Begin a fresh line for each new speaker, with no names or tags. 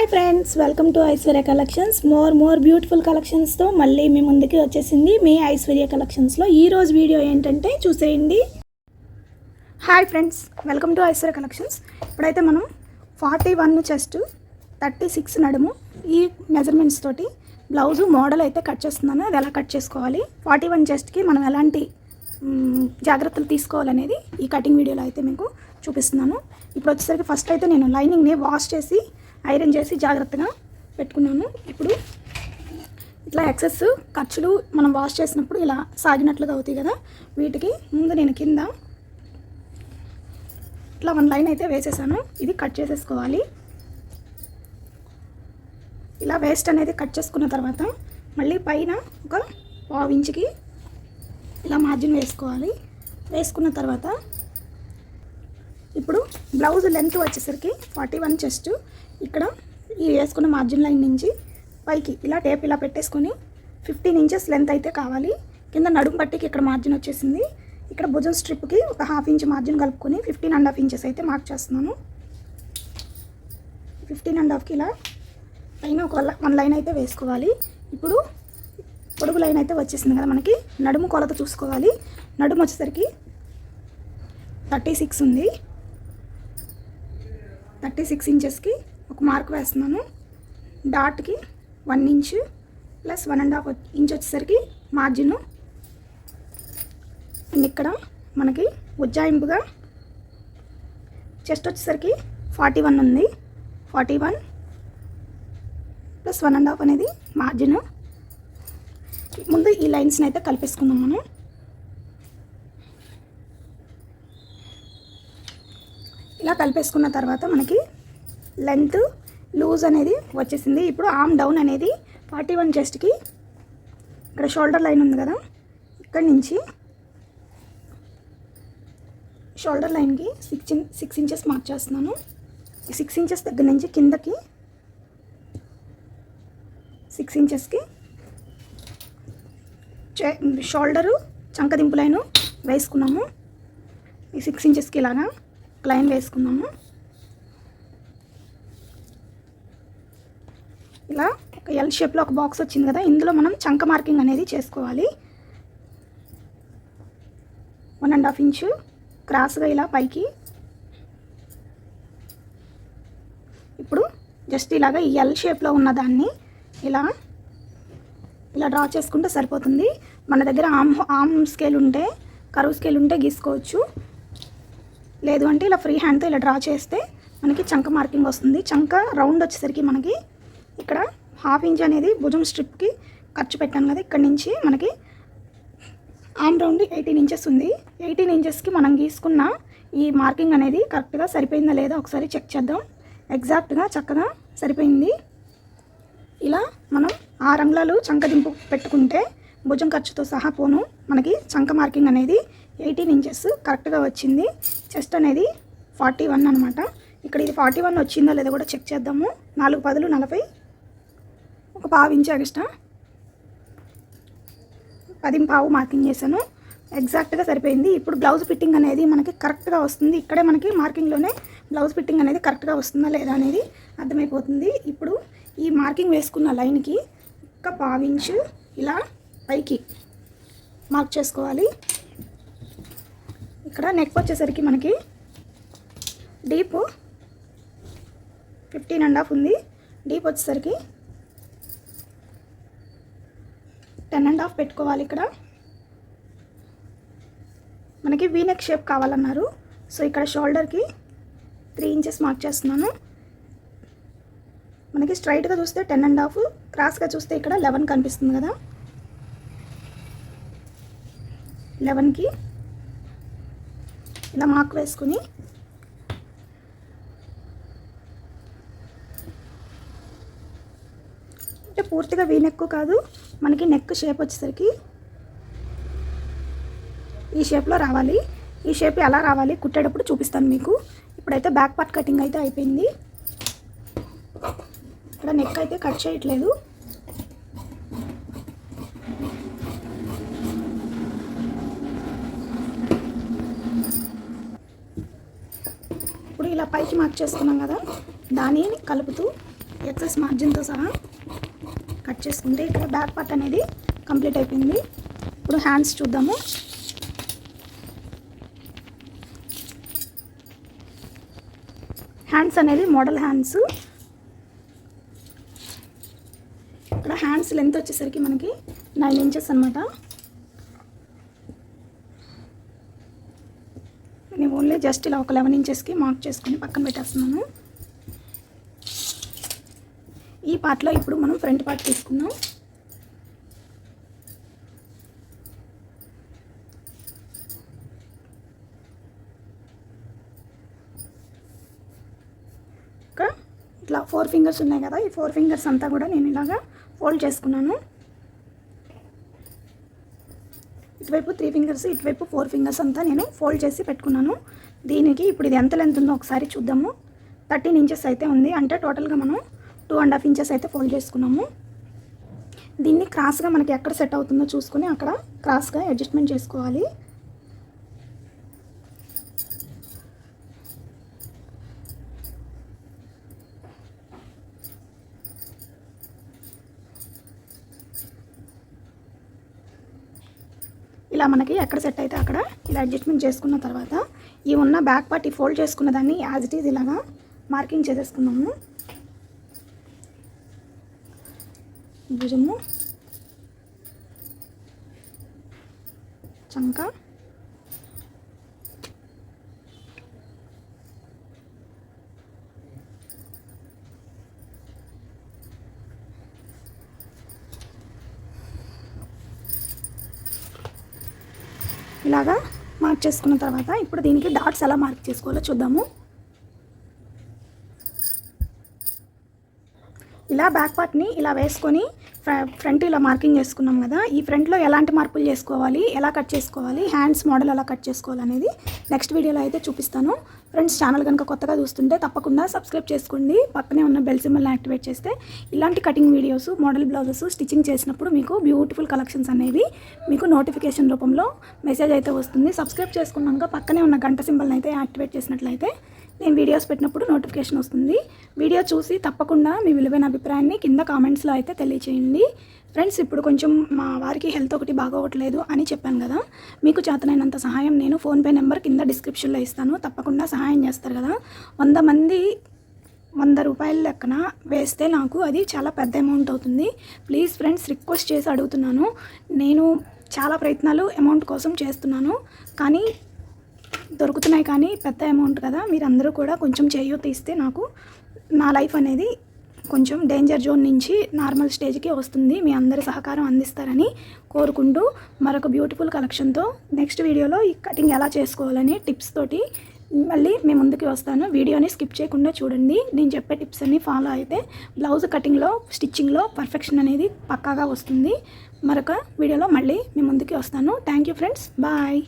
Hi friends welcome to Aishwarya collections. More more beautiful కలెక్షన్స్తో మళ్ళీ మీ ముందుకి వచ్చేసింది మీ ఐశ్వర్య కలెక్షన్స్లో ఈరోజు వీడియో ఏంటంటే చూసేయండి. Hi friends welcome to Aishwarya collections. ఇప్పుడైతే మనం forty one chest thirty six నడుము ఈ మెజర్మెంట్స్ తోటి బ్లౌజు మోడల్ అయితే కట్ చేస్తున్నాను. అది ఎలా కట్ చేసుకోవాలి? ఫార్టీ వన్ చెస్ట్కి మనం ఎలాంటి జాగ్రత్తలు తీసుకోవాలనేది ఈ కటింగ్ వీడియోలో అయితే మీకు చూపిస్తున్నాను. ఇప్పుడు వచ్చేసరికి ఫస్ట్ అయితే నేను లైనింగ్ని వాష్ చేసి ఐరన్ చేసి జాగ్రత్తగా పెట్టుకున్నాను. ఇప్పుడు ఇట్లా ఎక్సెస్ ఖర్చులు మనం వాష్ చేసినప్పుడు ఇలా సాగినట్లుగా అవుతాయి కదా. వీటికి ముందు నేను కింద ఇట్లా వన్ లైన్ అయితే వేసేసాను. ఇది కట్ చేసేసుకోవాలి. ఇలా వేస్ట్ అనేది కట్ చేసుకున్న తర్వాత మళ్ళీ పైన ఒక పావు ఇంచుకి ఇలా మార్జిన్ వేసుకోవాలి. వేసుకున్న తర్వాత ఇప్పుడు బ్లౌజ్ లెంత్ వచ్చేసరికి ఫార్టీ వన్ చెస్ట్. ఇక్కడ ఈ వేసుకున్న మార్జిన్ లైన్ నుంచి పైకి ఇలా టేప్ ఇలా పెట్టేసుకొని ఫిఫ్టీన్ ఇంచెస్ లెంత్ అయితే కావాలి. కింద నడుము పట్టికి ఇక్కడ మార్జిన్ వచ్చేసింది. ఇక్కడ భుజం స్ట్రిప్కి ఒక హాఫ్ ఇంచ్ మార్జిన్ కలుపుకొని ఫిఫ్టీన్ అండ్ హాఫ్ ఇంచెస్ అయితే మార్క్ చేస్తున్నాను. ఫిఫ్టీన్ అండ్ హాఫ్కి ఇలా పైన ఒక వన్ లైన్ అయితే వేసుకోవాలి. ఇప్పుడు పొడుగు లైన్ అయితే వచ్చేసింది కదా మనకి. నడుము కొలత చూసుకోవాలి. నడుము వచ్చేసరికి థర్టీ సిక్స్ ఉంది. థర్టీ సిక్స్ ఇంచెస్కి ఒక మార్క్ వేస్తున్నాను. డాట్కి one inch plus one and half inch వచ్చేసరికి మార్జిన్. అండ్ ఇక్కడ మనకి ఉజ్జాయింపుగా చెస్ట్ వచ్చేసరికి ఫార్టీ వన్ ఉంది. Forty one plus one and half అనేది మార్జిన్. ముందు ఈ లైన్స్ని అయితే కలిపేసుకుందాం మనం. ఇలా కలిపేసుకున్న తర్వాత మనకి లెంత్ లూజ్ అనేది వచ్చేసింది. ఇప్పుడు ఆమ్ డౌన్ అనేది ఫార్టీ వన్ చెస్ట్కి ఇక్కడ షోల్డర్ లైన్ ఉంది కదా. ఇక్కడి నుంచి షోల్డర్ లైన్కి six in six inches mark చేస్తున్నాను. ఈ సిక్స్ ఇంచెస్ దగ్గర నుంచి కిందకి సిక్స్ ఇంచెస్కి చే షోల్డరు చంకదింపు లైను వేసుకున్నాము. ఈ సిక్స్ ఇంచెస్కి ఇలాగా లైన్ వేసుకున్నాము. ఇలా ఒక ఎల్ షేప్లో ఒక బాక్స్ వచ్చింది కదా ఇందులో మనం చంక మార్కింగ్ అనేది చేసుకోవాలి. వన్ అండ్ హాఫ్ ఇంచు క్రాస్గా ఇలా పైకి. ఇప్పుడు జస్ట్ ఇలాగ ఈ ఎల్ షేప్లో ఉన్న దాన్ని ఇలా ఇలా డ్రా చేసుకుంటే సరిపోతుంది. మన దగ్గర ఆమ్ ఆమ్ స్కేల్ ఉంటే కరువు స్కేల్ ఉంటే గీసుకోవచ్చు. లేదు అంటే ఇలా ఫ్రీ హ్యాండ్తో ఇలా డ్రా చేస్తే మనకి చంక మార్కింగ్ వస్తుంది. చంక రౌండ్ వచ్చేసరికి మనకి ఇక్కడ హాఫ్ ఇంచ్ అనేది భుజం స్ట్రిప్కి ఖర్చు పెట్టాను కదా ఇక్కడ నుంచి మనకి ఆమ్ రౌండ్ ఎయిటీన్ ఇంచెస్ ఉంది. ఎయిటీన్ ఇంచెస్కి మనం గీసుకున్న ఈ మార్కింగ్ అనేది కరెక్ట్గా సరిపోయిందా లేదా ఒకసారి చెక్ చేద్దాం. ఎగ్జాక్ట్గా చక్కగా సరిపోయింది. ఇలా మనం ఆ అంగుళాలు చంకదింపు పెట్టుకుంటే భుజం ఖర్చుతో సహా పోను. మనకి చంక మార్కింగ్ అనేది ఎయిటీన్ ఇంచెస్ కరెక్ట్గా వచ్చింది. చెస్ట్ అనేది ఫార్టీ వన్ అనమాట ఇక్కడ ఇది ఫార్టీ వన్ వచ్చిందో లేదో కూడా చెక్ చేద్దాము. నాలుగు పదులు నలభై ఒక పావు ఇంచు ఎక్స్ట్రా పది పావు మార్కింగ్ చేశాను. ఎగ్జాక్ట్గా సరిపోయింది. ఇప్పుడు బ్లౌజ్ ఫిట్టింగ్ అనేది మనకి కరెక్ట్గా వస్తుంది. ఇక్కడే మనకి మార్కింగ్లోనే బ్లౌజ్ ఫిట్టింగ్ అనేది కరెక్ట్గా వస్తుందా లేదా అనేది అర్థమైపోతుంది. ఇప్పుడు ఈ మార్కింగ్ వేసుకున్న లైన్కి ఒక పావించు ఇలా పైకి మార్క్ చేసుకోవాలి. ఇక్కడ నెక్ వచ్చేసరికి మనకి డీప్ ఫిఫ్టీన్ అండ్ హాఫ్ ఉంది. డీప్ వచ్చేసరికి టెన్ అండ్ హాఫ్ పెట్టుకోవాలి ఇక్కడ. మనకి వీనెక్ షేప్ కావాలన్నారు. సో ఇక్కడ షోల్డర్కి త్రీ ఇంచెస్ మార్క్ చేస్తున్నాను. మనకి స్ట్రైట్గా చూస్తే టెన్ అండ్ హాఫ్ క్రాస్గా చూస్తే ఇక్కడ లెవెన్ కనిపిస్తుంది కదా. లెవెన్కి ఇలా మార్క్ వేసుకుని అంటే పూర్తిగా వీ నెక్ కాదు మనకి నెక్ షేప్ వచ్చేసరికి ఈ షేప్లో రావాలి. ఈ షేప్ ఎలా రావాలి కుట్టేటప్పుడు చూపిస్తాను మీకు. ఇప్పుడైతే బ్యాక్ పార్ట్ కటింగ్ అయితే అయిపోయింది. ఇక్కడ నెక్ అయితే కట్ చేయట్లేదు. ఇప్పుడు ఇలా పైకి మార్క్ చేసుకున్నాం కదా దానిని కలుపుతూ ఎక్సెస్ మార్జిన్తో సహా కట్ చేసుకుంటే ఇక్కడ బ్యాక్ పార్ట్ అనేది కంప్లీట్ అయిపోయింది. ఇప్పుడు హ్యాండ్స్ చూద్దాము. హ్యాండ్స్ అనేది మోడల్ హ్యాండ్స్. ఇక్కడ హ్యాండ్స్ లెంత్ వచ్చేసరికి మనకి నైన్ ఇంచెస్ అనమాట నేను ఓన్లీ జస్ట్ ఇలా ఒక లెవెన్ ఇంచెస్కి మార్క్ చేసుకొని పక్కన పెట్టేస్తున్నాను. ఈ పార్ట్లో ఇప్పుడు మనం ఫ్రంట్ పార్ట్ తీసుకుంటాం ఇంకా ఇట్లా ఫోర్ ఫింగర్స్ ఉన్నాయి కదా ఈ ఫోర్ ఫింగర్స్ అంతా కూడా నేను ఇలాగా ఫోల్డ్ చేసుకున్నాను. ఇటువైపు త్రీ ఫింగర్స్ ఇటువైపు ఫోర్ ఫింగర్స్ అంతా నేను ఫోల్డ్ చేసి పెట్టుకున్నాను. దీనికి ఇప్పుడు ఇది ఎంత లెంత్ ఉందో ఒకసారి చూద్దాము. థర్టీన్ ఇంచెస్ అయితే ఉంది. అంటే టోటల్గా మనం టూ అండ్ హాఫ్ ఇంచెస్ అయితే ఫోల్డ్ చేసుకున్నాము. దీన్ని క్రాస్గా మనకి ఎక్కడ సెట్ అవుతుందో చూసుకొని అక్కడ క్రాస్గా అడ్జస్ట్మెంట్ చేసుకోవాలి. ఇలా మనకి ఎక్కడ సెట్ అయితే అక్కడ ఇలా అడ్జస్ట్మెంట్ చేసుకున్న తర్వాత ఈ ఉన్న బ్యాక్ పార్ట్ ఈ ఫోల్డ్ చేసుకున్న దాన్ని యాజ్ ఇట్ ఈజ్ ఇలాగా మార్కింగ్ చేసేసుకున్నాము. భుజము. చంక. ఇలాగా మార్క్ చేసుకున్న తర్వాత ఇప్పుడు దీనికి డాట్స్ ఎలా మార్క్ చేసుకోవాలో చూద్దాము. ఇలా బ్యాక్ పార్ట్ని ఇలా వేసుకొని ఫ్రంట్ ఇలా మార్కింగ్ చేసుకున్నాం కదా ఈ ఫ్రంట్లో ఎలాంటి మార్పులు చేసుకోవాలి ఎలా కట్ చేసుకోవాలి హ్యాండ్స్ మోడల్ ఎలా కట్ చేసుకోవాలి అనేది నెక్స్ట్ వీడియోలో అయితే చూపిస్తాను. ఫ్రెండ్స్ ఛానల్ కనుక కొత్తగా చూస్తుంటే తప్పకుండా సబ్స్క్రైబ్ చేసుకోండి. పక్కనే ఉన్న బెల్ సింబల్ని యాక్టివేట్ చేస్తే ఇలాంటి cutting videos model blouses stitching చేసినప్పుడు మీకు బ్యూటిఫుల్ కలెక్షన్స్ అనేవి మీకు నోటిఫికేషన్ రూపంలో మెసేజ్ అయితే వస్తుంది. సబ్స్క్రైబ్ చేసుకున్నాక పక్కనే ఉన్న గంట సింబల్ని అయితే యాక్టివేట్ చేసినట్లయితే నేను వీడియోస్ పెట్టినప్పుడు నోటిఫికేషన్ వస్తుంది. వీడియో చూసి తప్పకుండా మీ విలువైన అభిప్రాయాన్ని కింద కామెంట్స్లో అయితే తెలియచేయండి. ఫ్రెండ్స్ ఇప్పుడు కొంచెం మా వారికి హెల్త్ ఒకటి బాగోవట్లేదు అని చెప్పాను కదా. మీకు చేతనైనంత సహాయం నేను ఫోన్పే నెంబర్ కింద డిస్క్రిప్షన్లో ఇస్తాను. తప్పకుండా సహాయం చేస్తారు కదా. వంద మంది వంద రూపాయల లెక్కన వేస్తే నాకు అది చాలా పెద్ద అమౌంట్ అవుతుంది. ప్లీజ్ ఫ్రెండ్స్ రిక్వెస్ట్ చేసి అడుగుతున్నాను. నేను చాలా ప్రయత్నాలు అమౌంట్ కోసం చేస్తున్నాను. కానీ దొరుకుతున్నాయి కానీ పెద్ద అమౌంట్ కదా. మీరందరూ కూడా కొంచెం చేయూత ఇస్తే నాకు నా లైఫ్ అనేది కొంచెం డేంజర్ జోన్ నుంచి నార్మల్ స్టేజ్కి వస్తుంది. మీ అందరి సహకారం అందిస్తారని కోరుకుంటూ మరొక బ్యూటిఫుల్ కలెక్షన్తో నెక్స్ట్ వీడియోలో ఈ కటింగ్ ఎలా చేసుకోవాలని టిప్స్ తోటి మళ్ళీ మీ ముందుకి వస్తాను. వీడియోని స్కిప్ చేయకుండా చూడండి. నేను చెప్పే టిప్స్ అన్ని ఫాలో అయితే బ్లౌజ్ కటింగ్లో స్టిచ్చింగ్లో పర్ఫెక్షన్ అనేది పక్కాగా వస్తుంది. మరొక వీడియోలో మళ్ళీ మీ ముందుకి వస్తాను. Thank you friends bye